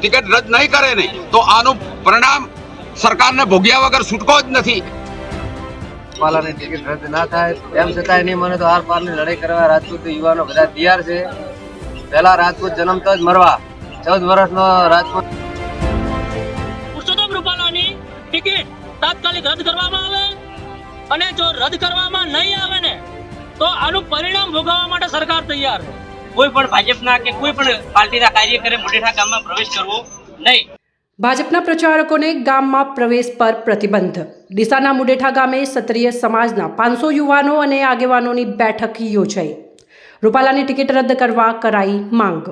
Ticket રદ નહીં કરે ને તો આનું પરિણામ સરકારને ભોગ્યા વગર છૂટકો જ નથી. પાલાની ટિકિટ રદ ના થાય એમ છતાંય નહીં મને તો આર પારની લડાઈ કરવા રાજપૂત યુવાનો બધા તૈયાર છે. પહેલા રાજપૂત જન્મતા જ મરવા ચૌદ વર્ષનો રાજપૂત પુરુષોત્તમ રૂપાલાની ટિકિટ તાત્કાલિક રદ કરવામાં આવે અને જો રદ કરવામાં નહીં આવે ને તો આનું પરિણામ ભોગવવા માટે સરકાર તૈયાર છે. કોઈ પણ ભાજપના કે કોઈ પણ પાર્ટીના કાર્યકરે મોટેઠા ગામમાં પ્રવેશ કરવો નહીં. ભાજપના પ્રચારકોને ગામમાં પ્રવેશ પર પ્રતિબંધ. ડીસાના મુડેઠા ગામે ક્ષત્રિય સમાજના પાંચસો યુવાનો અને આગેવાનોની બેઠક યોજાઈ. રૂપાલાની ટિકિટ રદ કરવા કરાઈ માંગ.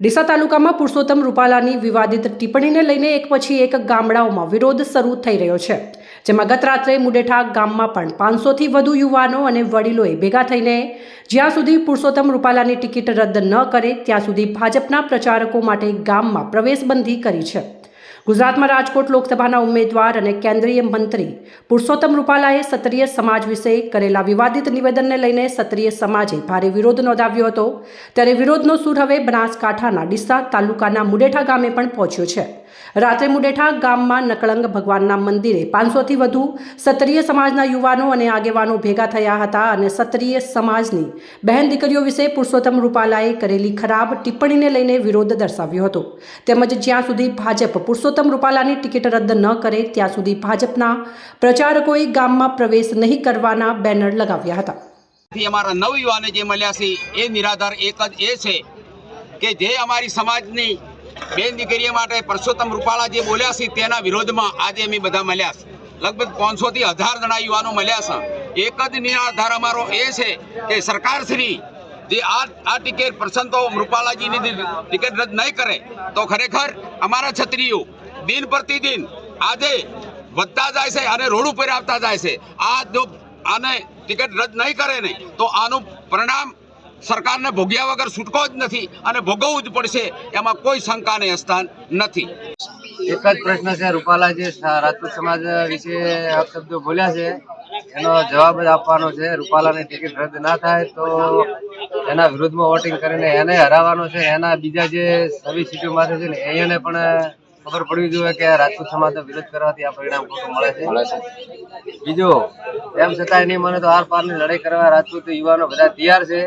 ડીસા તાલુકામાં પુરુષોત્તમ રૂપાલાની વિવાદિત ટિપ્પણીને લઈને એક પછી એક ગામડાઓમાં વિરોધ શરૂ થઈ રહ્યો છે. જેમાં ગત રાત્રે મુડેઠા ગામમાં પણ પાંચસોથી વધુ યુવાનો અને વડીલોએ ભેગા થઈને જ્યાં સુધી પુરુષોત્તમ રૂપાલાની ટિકિટ રદ ન કરે ત્યાં સુધી ભાજપના પ્રચારકો માટે ગામમાં પ્રવેશબંધી કરી છે. ગુજરાતમાં રાજકોટ લોકસભાના ઉમેદવાર અને કેન્દ્રીય મંત્રી પુરુષોત્તમ રૂપાલાએ ક્ષત્રિય સમાજ વિશે કરેલા વિવાદિત નિવેદનને લઈને ક્ષત્રિય સમાજે ભારે વિરોધ નોંધાવ્યો હતો. ત્યારે વિરોધનો સૂર હવે બનાસકાંઠાના ડીસા તાલુકાના મુડેઠા ગામે પણ પહોંચ્યો છે. રાત્રે મુડેઠા ગામમાં નકળંગ ભગવાનના મંદિરે પાંચસોથી વધુ ક્ષત્રિય સમાજના યુવાનો અને આગેવાનો ભેગા થયા હતા અને ક્ષત્રિય સમાજની બહેન દીકરીઓ વિશે પુરુષોત્તમ રૂપાલાએ કરેલી ખરાબ ટિપ્પણીને લઈને વિરોધ દર્શાવ્યો હતો. તેમજ જ્યાં સુધી ભાજપ પુરુષોત્તમ રૂપાલાની ટિકિટ રદ ન કરે ત્યાં સુધી ભાજપના પ્રચારકોએ ગામમાં પ્રવેશ નહીં કરવાના બેનર લગાવ્યા હતા. થી અમારા નવયુવાને જે મળ્યા છે, એ નિરાધાર એક જ એ છે કે જે અમારી સમાજની બેન દીકરીઓ માટે પરસોત્તમ રૂપાલા બોલ્યા છે તેના વિરોધમાં આજે અમે બધા મળ્યા લગભગ પાંચસો થી હજાર જણા યુવાનો મળ્યા છે. એક જ નિરાધાર અમારો એ છે કે સરકારશ્રી જે આ આ ટિકિટ પ્રસંતો રૂપાલાજીની ટિકિટ રદ નહીં કરે, તો ખરેખર અમારા છત્રીઓ દિન પ્રતિદિન આજે વધતા જાય છે અને રોડ ઉપર આવતા જાય છે. આ જો આને ટિકિટ રદ નહીં કરે ને, તો આનું પરિણામ સરકારને ભોગ્યા વગર છૂટકો જ નથી અને ભોગવવું જ પડશે એમાં કોઈ શંકાને સ્થાન નથી. એક જ પ્રશ્ન છે રૂપાલા જે રાજપૂત સમાજ વિશે અપશબ્દો બોલ્યા છે એનો જવાબ જ આપવાનો છે રૂપાલાની ટિકિટ રદ ના થાય તો એના વિરુદ્ધમાં વોટિંગ કરીને એને હરાવવાનો છે એના બીજા જે સવી સીટો માટે છે ને એને પણ ખબર પડવી જોઈએ કે રાજપૂત સમાજનો વિરોધ કરવાથી આ પરિણામ ખોટું મળે છે. બીજું એમ છતાંય નહીં મને તો આર પારની લડાઈ કરવા રાજપૂત યુવાનો બધા તૈયાર છે.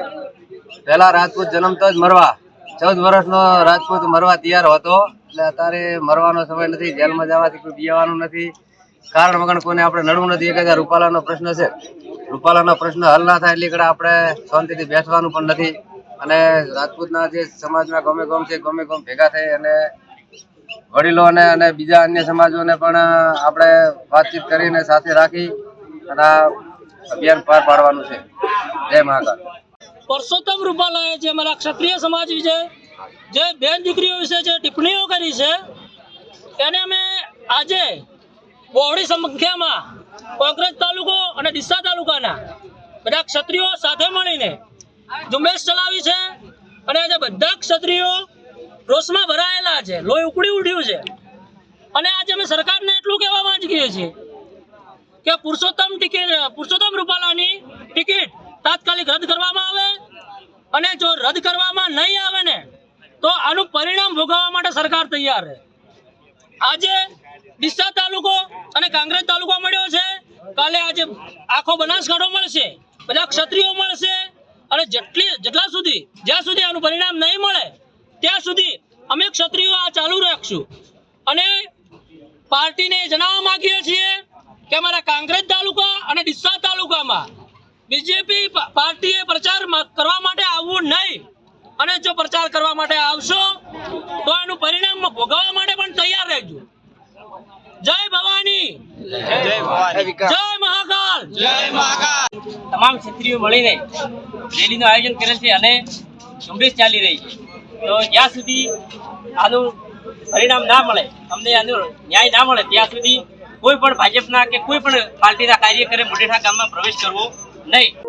પહેલા રાજપૂત જન્મતો જ મરવા. ચૌદ વર્ષનો રાજપૂત મરવા તૈયાર હતો. એટલે અત્યારે મરવાનો સમય નથી, જેલમાં જવાથી કોઈ બીવાનું નથી. કારણ વગર કોઈને આપણે નડવું નથી. એક રૂપાલાનો પ્રશ્ન છે. રૂપાલાનો પ્રશ્ન હલ ના થાય એટલે આપણે શાંતિથી બેસવાનું પણ નથી. અને રાજપૂતના જે સમાજના ગમે ગમ છે ગમે ગમ ભેગા થઈ અને વડીલોને અને બીજા અન્ય સમાજોને પણ આપણે વાતચીત કરીને સાથે રાખી અને અભિયાન પાર પાડવાનું છે. જય મહાકાળ પરસોત્તમ રૂપાલાએ જે અમારા ક્ષત્રિય સમાજ વિશે જે બેન દીકરીઓ વિશે જે ટિપ્પણીઓ કરી છે એને અમે આજે બહોળી સંખ્યામાં કોંગ્રેસ તાલુકો અને ડીસા તાલુકાના બધા ક્ષત્રિયો સાથે મળીને ઝુંબેશ ચલાવી છે અને આજે બધા ક્ષત્રિયો રોષમાં ભરાયેલા છે, લોહી ઉકળી ઉઠ્યું છે. અને આજે અમે સરકારને એટલું કહેવા માંગીએ છીએ કે પુરુષોત્તમ ટિકિટ, પુરુષોત્તમ રૂપાલાની ટિકિટ તાત્કાલિક રદ કરવામાં આવે અને જો રદ કરવામાં નહીં આવે ને, તો આનું પરિણામ ભોગવવા માટે સરકાર તૈયાર છે. આજે ડીસા તાલુકો અને કાંગ્રેસ તાલુકો મળ્યો છે. કાલે આજે આખો બનાસકાંઠો મળશે, બધા ક્ષત્રિયો મળશે. અને જેટલી જેટલા સુધી જ્યાં સુધી આનું પરિણામ નહીં મળે, ત્યાં સુધી અમે ક્ષત્રિયો આ ચાલુ રાખશું. અને પાર્ટીને જણાવવા માંગીએ છીએ કે અમારા કાંગ્રેસ તાલુકા અને ડીસા તાલુકામાં બીજેપી પાર્ટીએ પ્રચાર કરવા માટે આવવું નહીં. અને જો પ્રચાર કરવા માટે આવશો તો એનું પરિણામ ભોગવવા માટે પણ તૈયાર રહેજો. જય ભવાની. જય મહાકાલ. તમામ ક્ષત્રિયો મળીને રેલીનું આયોજન કરે છે અને ઝુંબેશ ચાલી રહી છે. તો જ્યાં સુધી આનું પરિણામ ના મળે અમને આનો ન્યાય ના મળે ત્યાં સુધી કોઈ પણ ભાજપના કે કોઈ પણ પાર્ટીના કાર્યકરે મોટેઠા ગામમાં પ્રવેશ કરવો નહીં